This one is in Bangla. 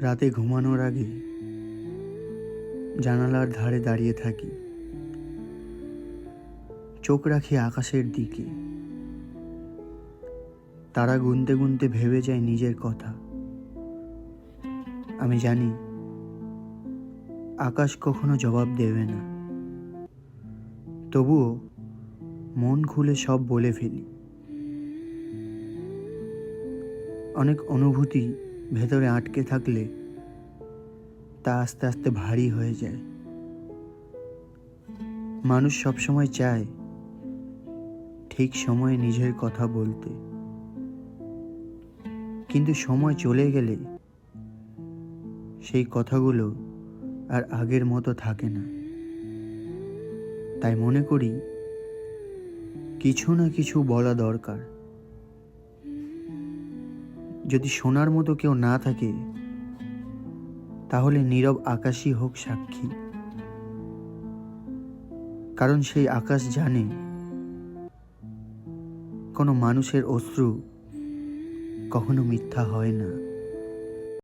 রাতে ঘুমানোর আগে জানালার ধারে দাঁড়িয়ে থাকি। চোখ রাখি আকাশের দিকে। তারা গুনতে গুনতে ভেবে যায় নিজের কথা। আমি জানি, আকাশ কখনো জবাব দেবে না। তবুও মন খুলে সব বলে ফেলি। অনেক অনুভূতি ভেতরে আটকে থাকলে তা আস্তে আস্তে ভারী হয়ে যায়। মানুষ সবসময় চায় ঠিক সময়ে নিজের কথা বলতে। কিন্তু সময় চলে গেলে সেই কথাগুলো আর আগের মতো থাকে না। তাই মনে করি কিছু না কিছু বলা দরকার। যদি শোনার মতো কেউ না থাকে, তাহলে নীরব আকাশই হোক সাক্ষী। কারণ সেই আকাশ জানে কোনো মানুষের অশ্রু কখনো মিথ্যা হয় না।